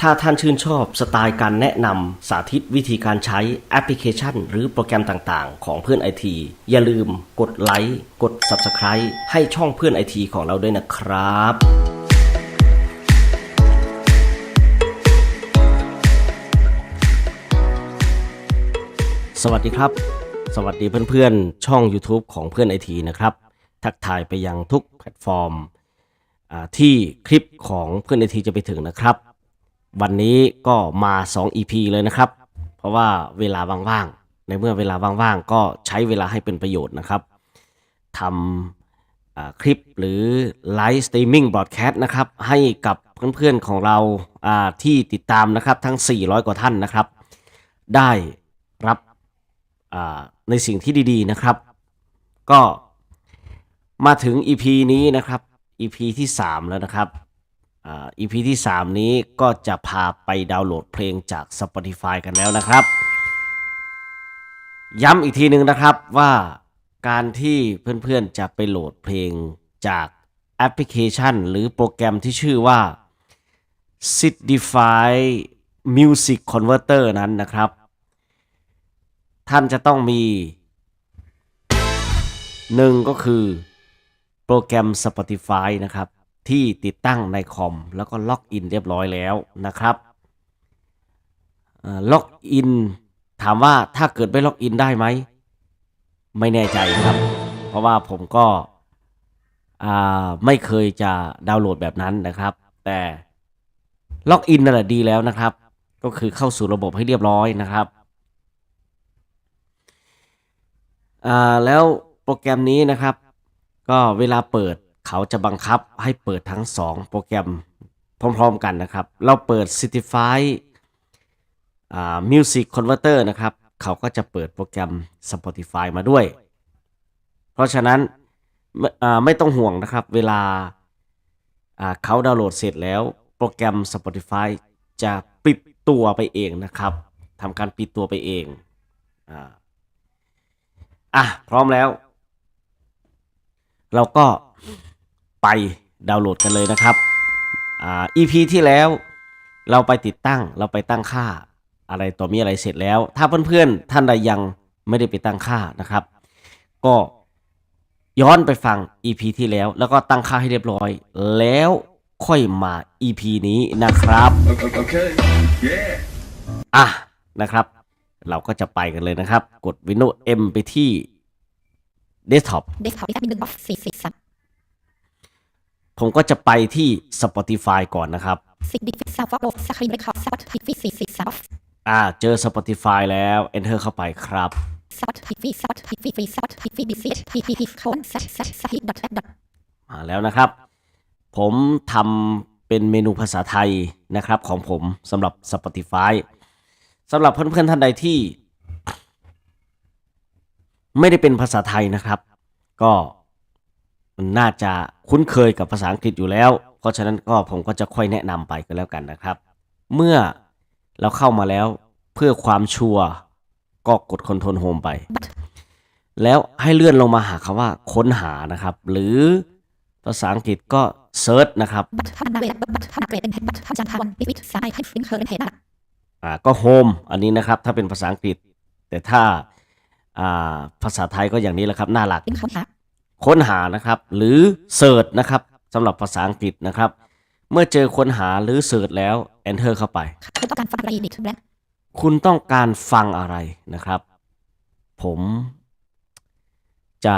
ถ้าท่านชื่นชอบสไตล์การแนะนำสาธิตวิธีการใช้แอปพลิเคชัน หรือโปรแกรมต่างๆ ของเพื่อนไอทีอย่าลืมกดไลค์กด Subscribe ให้ช่องเพื่อนไอทีของเราด้วยนะครับสวัสดีครับ สวัสดีเพื่อนๆ ช่อง YouTube ของเพื่อนไอทีนะครับ ทักทายไปยังทุกแพลตฟอร์ม ที่คลิปของเพื่อนไอทีจะไปถึงนะครับ วันนี้ก็มา 2 EP เลยนะครับ เพราะว่าเวลาว่างๆ ในเมื่อเวลาว่างๆ ก็ใช้เวลาให้เป็นประโยชน์นะครับทำคลิปหรือไลฟ์สตรีมมิ่งบรอดแคสต์นะครับ ให้กับเพื่อนๆของเราาที่ติดตามนะครับทั้ง 400 กว่าท่านนะครับ ได้รับในสิ่งที่ดีๆนะครับ ก็มาถึง EP นี้นะครับ EP ที่ 3 แล้วนะครับอ่า EP ที่ 3 นี้ก็จะพาไปดาวน์โหลดเพลงจาก Spotify กันแล้วนะครับ ย้ำอีกทีหนึ่งนะครับว่าการที่เพื่อนๆจะไปโหลดเพลงจากแอปพลิเคชัน หรือโปรแกรมที่ชื่อว่า Sidify Music Converter นั้นนะครับ ท่านจะต้องมีหนึ่งก็คือ โปรแกรม Spotify นะครับ ที่ติดตั้งในคอม แล้วก็ล็อกอินเรียบร้อยแล้วนะครับล็อกอินถามว่าถ้าเกิดไม่ล็อกอินได้ไหม ไม่แน่ใจครับ เพราะว่าผมก็ไม่เคยจะดาวน์โหลดแบบนั้นนะครับ แต่ล็อกอินนั่นแหละดีแล้วนะครับ ก็คือเข้าสู่ระบบให้เรียบร้อยนะครับแล้วโปรแกรมนี้นะครับ ก็เวลาเปิดเขาจะบังคับให้เปิดทั้ง 2 โปรแกรมพร้อมๆกันนะครับ เราเปิด Citify Music Converter นะครับ เขาก็จะเปิดโปรแกรม Spotify มาด้วย เพราะฉะนั้นไม่อ่าไม่ต้องห่วงนะครับ เวลาเขาดาวน์โหลดเสร็จแล้วโปรแกรม Spotify จะปิดตัวไปเองนะครับทำการปิดตัวไปเองอ่าอะพร้อมแล้ว เราก็ไปดาวน์โหลดกันเลยนะครับอ่า EP ที่แล้วเราไปติดตั้งเราไปตั้งค่าอะไรต่อมีอะไรเสร็จแล้ว ถ้าเพื่อนๆท่านใดยังไม่ได้ไปตั้งค่านะครับ ก็ย้อนไปฟัง EP ที่แล้ว แล้วก็ตั้งค่าให้เรียบร้อย แล้วค่อยมา EP นี้นะครับ Okay. Yeah. อะนะครับ เราก็จะไปกันเลยนะครับ กด Windows M ไปที่ Desktop เดสก์ท็อปอีกหนึ่งบล็อกสี่สิบสามผมก็จะไปที่ Spotify ก่อนนะครับ สิบดิฟิกซาวฟ์โอสครีนเรคคอร์ดสปอตพิฟีสี่สิบสามอ่าเจอ Spotify แล้ว Enter เข้าไปครับสปอตพิฟีสปอตพิฟีฟรีสปอตพิฟีดิซิชพีพีพีโคนเซตเซตสฮิดดอทแอดดอทมาแล้วนะครับ ผมทำเป็นเมนูภาษาไทยนะครับของผมสำหรับ Spotify สำหรับเพื่อนๆท่านใดที่ ไม่ได้เป็นภาษาไทยนะครับ ก็มันน่าจะคุ้นเคยกับภาษาอังกฤษอยู่แล้ว เพราะฉะนั้นก็ผมก็จะค่อยแนะนำไปก็แล้วกันนะครับ เมื่อเราเข้ามาแล้วเพื่อความชัวร์ก็กด Ctrl Home ไป แล้วให้เลื่อนลงมาหาคำว่าค้นหานะครับ หรือภาษาอังกฤษก็เซิร์ชนะครับบัตรพันนาเวลบัตรพันนาเกรดเป็นบัตรพันจันทาวันวิวิทสายให้ฟริงเคอร์เห็นนะอ่าก็โฮมอันนี้นะครับ ถ้าเป็นภาษาอังกฤษ แต่ถ้า ภาษาไทยก็อย่างนี้แหละครับหน้าหลักลิงค้นหาค้นหานะครับ หรือเสิร์ชนะครับสำหรับภาษาอังกฤษนะครับ เมื่อเจอค้นหาหรือเสิร์ชแล้ว enter เข้าไปคุณต้องการฟังอะไรดิทแบล็คคุณต้องการฟังอะไรนะครับ ผมจะ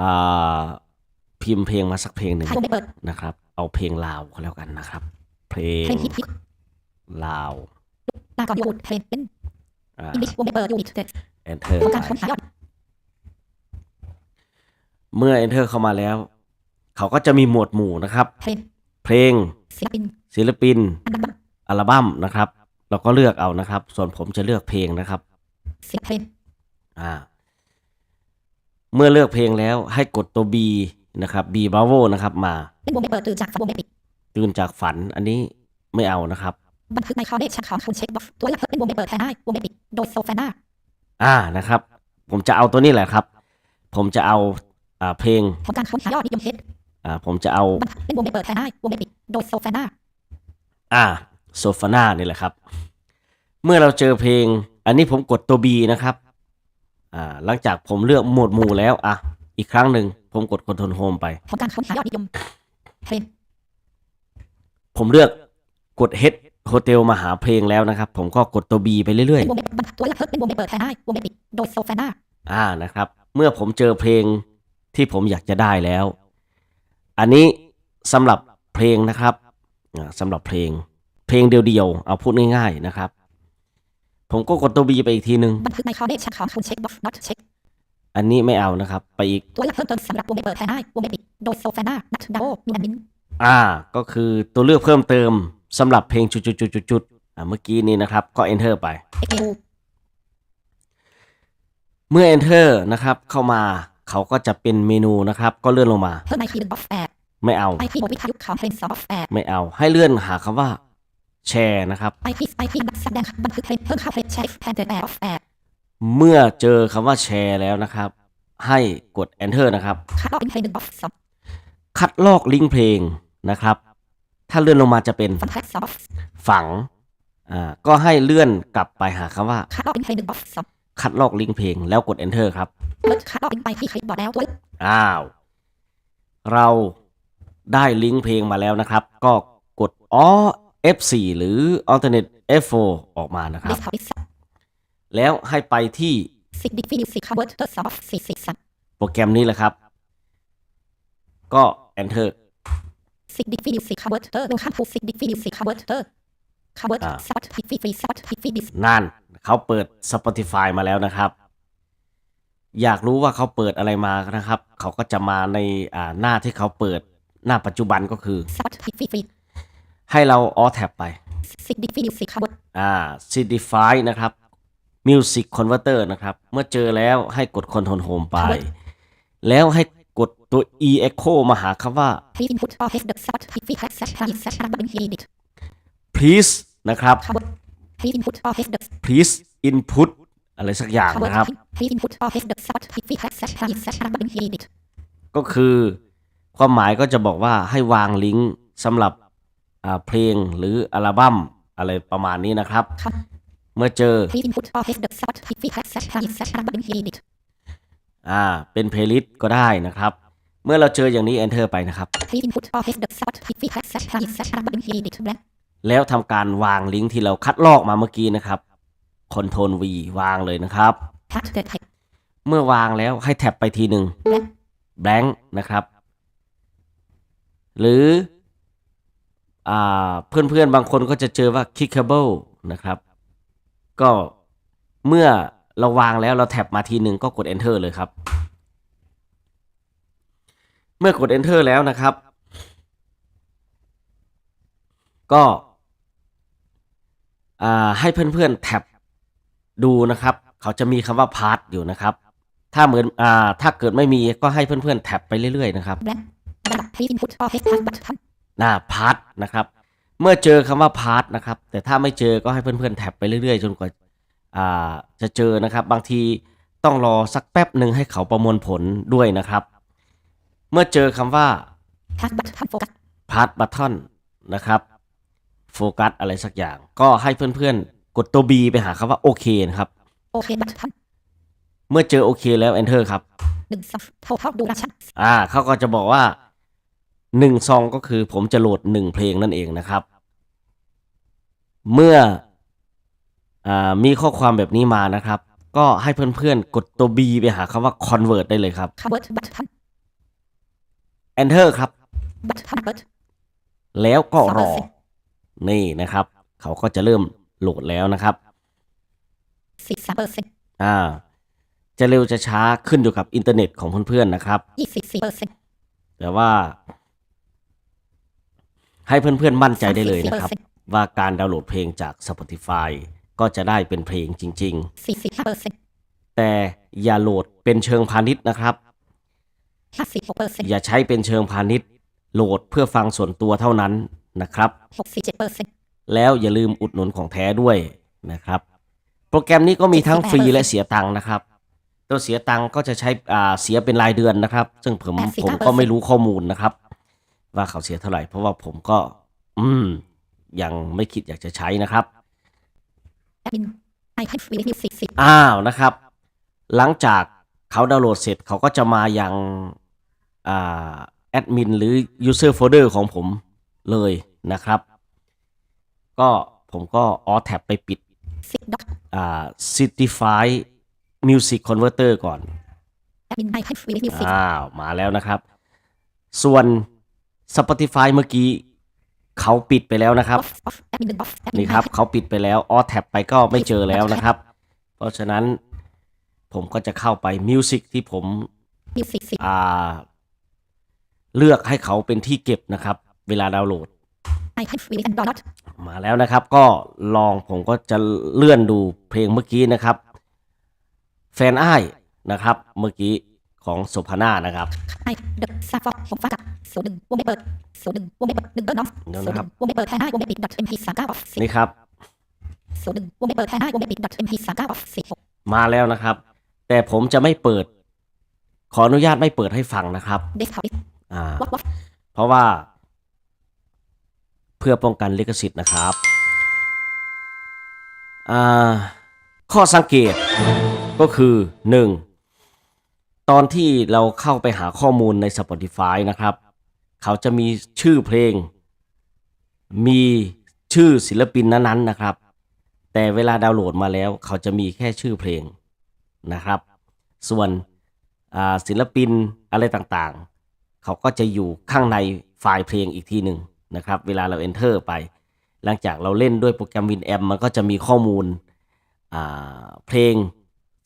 อ่าพิมพ์เพลงมาสักเพลงหนึ่งไทยวงเปิดนะครับ เอาเพลงลาวก็แล้วกันนะครับ เพลงเพลงฮิตฮิตลาวลาก่อนยูเพลงเป็นอ่าอิงลิชวงเปิดยูนิตเด็ด enter ต้องไปการค้นหายอดเมื่อ enter เข้ามาแล้ว เขาก็จะมีหมวดหมู่นะครับ เพลงเพลงศิลปินศิลปิน อันดับอัลบั้มนะครับ เราก็เลือกเอานะครับ ส่วนผมจะเลือกเพลงนะครับเสียงเพลงอ่าเมื่อเลือกเพลงแล้วให้กดตัว B นะครับ B Bravo นะครับ มาเป็นวงเปิดตื่นจากฝันวงปิดตื่นจากฝันอันนี้ไม่เอานะครับ บันทึกในคอเดชันของคุณเช็คบ็อกตัวเลือกเป็นวงเปิดแทนได้วงปิดโดยโซฟาน่า อ่านะครับ ผมจะเอาตัวนี้แหละครับ ผมจะเอาอ่าเพลงของการค้นหายอดนิยมเฮดอ่าผมจะเอาบันทึกเป็นวงเปิดแทนได้วงปิดโดยโซฟาน่าอ่าโซฟาน่านี่แหละครับ เมื่อเราเจอเพลง อันนี้ผมกดตัว B นะครับอ่าหลังจากผมเลือกหมวดหมู่แล้วอะอีกครั้งหนึ่งผมกด Ctrl Home ไปผลการค้นหายอดนิยมเพลงผมเลือกกด Head Hotel มาหาเพลงแล้วนะครับ ผมก็กดตัว B ไปเรื่อยเป็นวงเล็บบรรทัดตัวเลือกเพิ่มเป็นวงเล็บเปิดแทนได้วงเล็บปิดโดยโซฟาน่าๆอ่านะครับ เมื่อผมเจอเพลงที่ผมอยากจะได้แล้ว อันนี้สำหรับเพลงนะครับอ่าสำหรับเพลง เพลงเดียวๆเอาพูดง่ายๆนะครับ ผมก็กดตัว B ไปอีกทีหนึ่งบันทึกในคอเดชันของคุณเช็คบ็อกซ์ not เช็คอันนี้ไม่เอานะครับ ไปอีกตัวเลือกเพิ่มเติมสำหรับวงเล็บเปิดแทนได้วงเล็บปิดโดยโซฟาน่านัทดาวยูนันมินอ่า ก็คือตัวเลือกเพิ่มเติม สำหรับเพลงจุดๆๆๆอ่าเมื่อกี้นี้นะครับ ก็ enter ไปเอ็กเอเมื่อ enter นะครับ เข้ามาเขาก็จะเป็นเมนูนะครับ ก็เลื่อนลงมาเพิ่มไอพีบ็อกซ์แอดไม่เอาไอพีบทวิทยุของเพลงซอฟต์แอดไม่เอา ให้เลื่อนหาคำว่าแชร์นะครับไอพีไอพีนักแสดงบันทึกเพลงเพิ่มค่าเพลงแชร์แทนเดอร์แอดแอดเมื่อเจอคำว่าแชร์แล้วนะครับ ให้กด enter นะครับ คัดลอกเป็นเพลงหนึ่งบ็อกซ์สองคัดลอกลิงก์เพลงนะครับ ถ้าเลื่อนลงมาจะเป็นฟังแท็กซอฟต์ฝัง อ่า ก็ให้เลื่อนกลับไปหาคำว่า คัดลอกเป็นเพลงหนึ่งบ็อกซ์สองคัดลอกลิงก์เพลงแล้วกด enter ครับเลิกคัดลอกเป็นไปที่คลิปบอร์ดแล้วตัวอ้าว เราได้ลิงก์เพลงมาแล้วนะครับ ก็กดอ๋อ F4 หรือ alternate F4 ออกมานะคดิรับสคอร์ดิสแล้วให้ไปที่สิกดิฟิลิสิกคาร์เวิร์ดเตอร์ซอฟต์สี่สี่สามโปรแกรมนี้แหละครับ ก็ enter สิกดิฟิลิสิกคาร์เวิร์ดเตอร์ลงข้ามผูสิกดิฟิลิสิกคาร์เวิร์ดเตอร์คาร์เวิร์ดอ่าสปอตฮิตฟีฟรีสปอตฮิตฟีดิสนั่นเขาเปิด Spotify มาแล้วนะครับ อยากรู้ว่าเขาเปิดอะไรมานะครับ เขาก็จะมาในอ่าหน้าที่เขาเปิดหน้าปัจจุบันก็คือสปอตฮิตฟีฟรีให้เรา all tab ไปสิกดิฟิลิสิกคาร์เวิร์ดอ่า Cdify นะครับ Music Converter นะครับ เมื่อเจอแล้วให้กด Control Home ไป แล้วให้กด ตัว e echo มาหาคำว่าฮีอินพุตออฟเฮดเดอะสปอตฮิตฟีแท็กเซตไพรส์เซตอาร์บันฮีดิต please นะครับคาร์เวิร์ดฮีอินพุตออฟเฮดเดอะ please input อะไรสักอย่างคาร์เวิร์นะครับดฮีอินพุตออฟเฮดเดอะสปอตฮิตฟีแท็กเซตไพรส์เซตอาร์บันฮีดิตก็คือความหมายก็จะบอกว่าให้วางลิงก์สำหรับอ่าเพลงหรืออัลบั้มอะไรประมาณนี้นะครับครับเมื่อเจอฮีอินพุตออฟเฮดเดอะสปอตฮิตฟีแท็กเซตไพรส์เซตอาร์บันฮีดิตอ่าเป็นเพลย์ลิสต์ก็ได้นะครับ เมื่อเราเจออย่างนี้ enter ไปนะครับฮีอินพุตออฟเฮดเดอะสปอตฮิตฟีแท็กเซตไพรส์เซตอาร์บันฮีดิตแบแล้วทำการวางลิงก์ที่เราคัดลอกมาเมื่อกี้นะครับ Ctrl V วางเลยนะครับ เมื่อวางแล้วให้แท็บไปทีหนึ่ง blank นะครับ หรืออเพื่อนๆบางคนก็จะเจอว่า clickable นะครับ ก็เมื่อเราวางแล้วเราแท็บมาทีหนึ่งก็กด enter เลยครับ เมื่อกด enter แล้วนะครับ ก็อ่าให้เพื่อนๆแท็บดูนะครับ เขาจะมีคำว่า part อยู่นะครับ ถ้าเหมือนอ่าถ้าเกิดไม่มีก็ให้เพื่อนๆแท็บไปเรื่อยๆนะครับแบล็คระดับฮีอินพุตออฟเฮดพาสบัตทันหน้าพาร์ทนะครับ เมื่อเจอคำว่าพาร์ทนะครับ แต่ถ้าไม่เจอก็ให้เพื่อนๆแท็บไปเรื่อยๆ จนกว่าอ่าจะเจอนะครับ บางทีต้องรอสักแป๊บหนึ่งให้เขาประมวลผลด้วยนะครับ เมื่อเจอคำว่าพาสบัตทันโฟกัสพาร์ทบัตทอนนะครับโฟกัสอะไรสักอย่าง ก็ให้เพื่อนๆ กดตัว B ไปหาคำว่าโอเคนะครับโอเคบัตทันเมื่อเจอโอเคแล้ว enter ครับ หนึ่งสองโทรเข้าดูราชันอ่าเขาก็จะบอกว่าหนึ่งซองก็คือผมจะโหลดหนึ่งเพลงนั่นเองนะครับ เมื่ออ่ามีข้อความแบบนี้มานะครับ ก็ให้เพื่อนๆ กดตัว B ไปหาคำว่า convert ได้เลยครับคาร์เวิร์ดบัตทัน enter ครับบัตทันเบิร์ดแล้วก็รอ2%นี่นะครับ เขาก็จะเริ่มโหลดแล้วนะครับสิบสามเปอร์เซ็นต์อ่า จะเร็วจะช้าขึ้นอยู่กับอินเทอร์เน็ตของเพื่อนๆนะครับยี่สิบสี่เปอร์เซ็นต์แต่ว่า ให้เพื่อนๆมั่นใจได้เลยนะครับ ว่าการดาวน์โหลดเพลงจาก Spotify ก็จะได้เป็นเพลงจริงสี่สิบห้าเปอร์เซ็นต์ๆแต่อย่าโหลดเป็นเชิงพาณิชย์นะครับห้าสิบหกเป อร์เซ็นต์อย่าใช้เป็นเชิงพาณิชย์ โหลดเพื่อฟังส่วนตัวเท่านั้นนะครับหกสิบเจ็ดเปอร์เซ็นต์แล้วอย่าลืมอุดหนุนของแท้ด้วยนะครับ โปรแกรมนี้ก็มีทั้งฟรีและเสียตังค์นะครับตัวเสียตังค์ก็จะใช้อ่าเสียเป็นรายเดือนนะครับ ซึ่งผมผมก็ไม่รู้ข้อมูลนะครับ ว่าเขาเสียเท่าไหร่ เพราะว่าผมก็ อืม ยังไม่คิดอยากจะใช้นะครับ admin I have free music feed อ้าวนะครับ หลังจาก เขาดาวน์โหลดเสร็จเขาก็จะมายังอ่าแอดมินหรือ user folder ของผมเลยนะครับ ก็ผมก็ออแท็บไปปิด feed dot อ่า Citify Music Converter ก่อน admin I have free music อ้าวมาแล้วนะครับ ส่วน Spotify เมื่อกี้เขาปิดไปแล้วนะครับ off off admin off admin นี่ครับเขาปิดไปแล้วออแท็บไปก็ไม่เจอแล้วนะครับ เพราะฉะนั้น ผมก็จะเข้าไปมิวสิกที่ผม music feed อ่าเลือกให้เขาเป็นที่เก็บนะครับ เวลาดาวน์โหลด I have free and download มาแล้วนะครับ ก็ลองผมก็จะเลื่อนดูเพลงเมื่อกี้นะครับ แฟนอ้ายนะครับ เมื่อกี้ของโซพาน่านะครับ I the ซาฟอกผมฟ้าจากศูนย์หนึ่งวงเล็บเปิดศูนย์หนึ่งวงเล็บเปิดหนึ่งเดินน้องเดี๋ยวศูนนะย์คหรับนึ่งวงเล็บเปิดแค่ห้าวงเล็บปิด dot mp สามเก้า of สี่นี่ครับศูนย์หนึ่งวงเล็บเปิดแค่ห้าวงเล็บปิด dot mp สามเก้า of สี่หกมาแล้วนะครับ แต่ผมจะไม่เปิด ขออนุญาตไม่เปิดให้ฟังนะครับ desktop อ่าวัดวัดเพราะว่า เพื่อป้องกันลิขสิทธิ์นะครับอ่าข้อสังเกตก็คือ 1. ตอนที่เราเข้าไปหาข้อมูลใน Spotify นะครับ เขาจะมีชื่อเพลง มีชื่อศิลปินนั้นๆนะครับ แต่เวลาดาวน์โหลดมาแล้ว เขาจะมีแค่ชื่อเพลง นะครับ ส่วนศิลปินอะไรต่างๆ เขาก็จะอยู่ข้างในไฟล์เพลงอีกทีหนึ่งนะครับ เวลาเรา enter ไป หลังจากเราเล่นด้วยโปรแกรม Winamp มันก็จะมีข้อมูลเพลง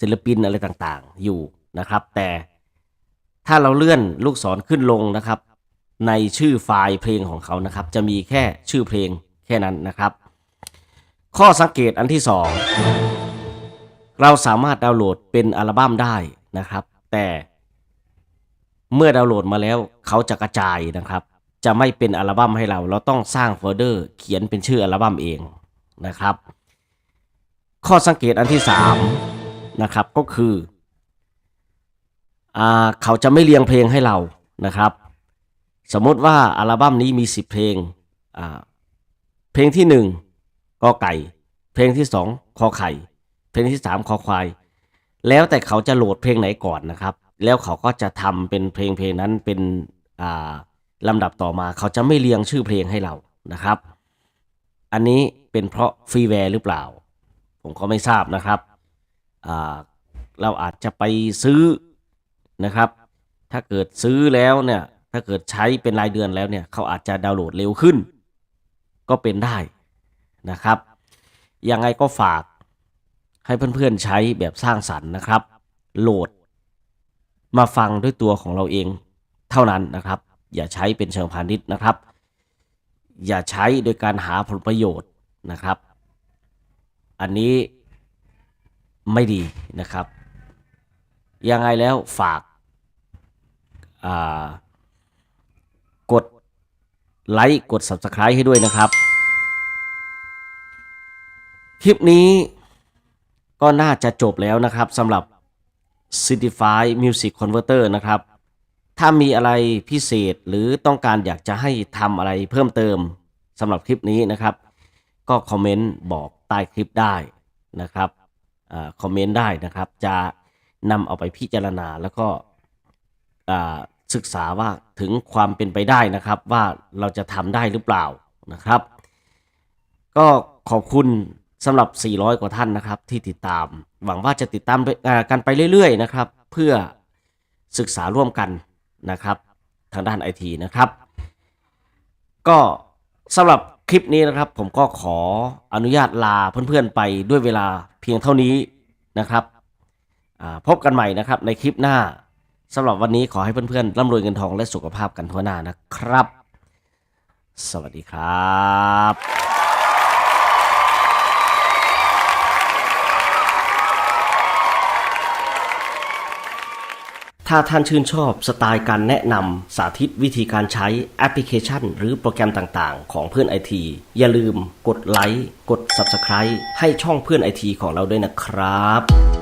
ศิลปินอะไรต่างๆ อยู่นะครับ แต่ถ้าเราเลื่อนลูกศรขึ้นลงนะครับ ในชื่อไฟล์เพลงของเขานะครับ จะมีแค่ชื่อเพลงแค่นั้นนะครับ ข้อสังเกตอันที่สอง เราสามารถดาวน์โหลดเป็นอัลบั้มได้นะครับ แต่เมื่อดาวน์โหลดมาแล้วเขาจะกระจายนะครับ จะไม่เป็นอัลบั้มให้เรา เราต้องสร้างโฟลเดอร์เขียนเป็นชื่ออัลบั้มเองนะครับ ข้อสังเกตอันที่สามนะครับก็คืออเขาจะไม่เรียงเพลงให้เรานะครับ สมมติว่าอัลบั้มนี้มี 10 เพลง เพลงที่ 1กอไก่ เพลงที่ 2คอไข่ เพลงที่3คอควาย แล้วแต่เขาจะโหลดเพลงไหนก่อนนะครับ แล้วเขาก็จะทำเป็นเพลงเพลงนั้นเป็นอ่าลำดับต่อมา เขาจะไม่เรียงชื่อเพลงให้เรานะครับ อันนี้เป็นเพราะฟรีแวร์หรือเปล่า ผมก็ไม่ทราบนะครับเราอาจจะไปซื้อนะครับ ถ้าเกิดซื้อแล้วเนี่ย ถ้าเกิดใช้เป็นรายเดือนแล้วเนี่ย เขาอาจจะดาวน์โหลดเร็วขึ้น ก็เป็นได้นะครับ ยังไงก็ฝาก ให้เพื่อนๆใช้แบบสร้างสรรค์นะครับ โหลด มาฟังด้วยตัวของเราเองเท่านั้นนะครับ อย่าใช้เป็นเชิงพาณิชย์นะครับ อย่าใช้โดยการหาผลประโยชน์นะครับ อันนี้ไม่ดีนะครับ ยังไงแล้วฝากากดไลค์กด Subscribe ให้ด้วยนะครับ คลิปนี้ ก็น่าจะจบแล้วนะครับสำหรับ Citify Music Converter นะครับ ถ้ามีอะไรพิเศษหรือต้องการอยากจะให้ทำอะไรเพิ่มเติมสำหรับคลิปนี้นะครับ ก็คอมเมนต์บอกใต้คลิปได้นะครับอาคอมเมนต์ได้นะครับ จะนำเอาไปพิจารณาแล้วก็อ่าศึกษาว่าถึงความเป็นไปได้นะครับว่าเราจะทำได้หรือเปล่านะครับ ก็ขอบคุณ สำหรับ 400 กว่าท่านนะครับที่ติดตาม หวังว่าจะติดตามกันไปเรื่อยๆนะครับ เพื่อศึกษาร่วมกันนะครับทางด้านไอทีนะครับ ก็สำหรับคลิปนี้นะครับ ผมก็ขออนุญาตลาเพื่อนๆไปด้วยเวลาเพียงเท่านี้นะครับพบกันใหม่นะครับในคลิปหน้าสำหรับวันนี้ขอให้เพื่อนๆร่ำรวยเงินทองและสุขภาพกันทั่วหน้านะครับ สวัสดีครับ ถ้าท่านชื่นชอบสไตล์การแนะนำสาธิตวิธีการใช้แอปพลิเคชัน หรือโปรแกรมต่างๆ ของเพื่อนไอทีอย่าลืมกดไลค์กด Subscribe ให้ช่องเพื่อนไอทีของเราด้วยนะครับ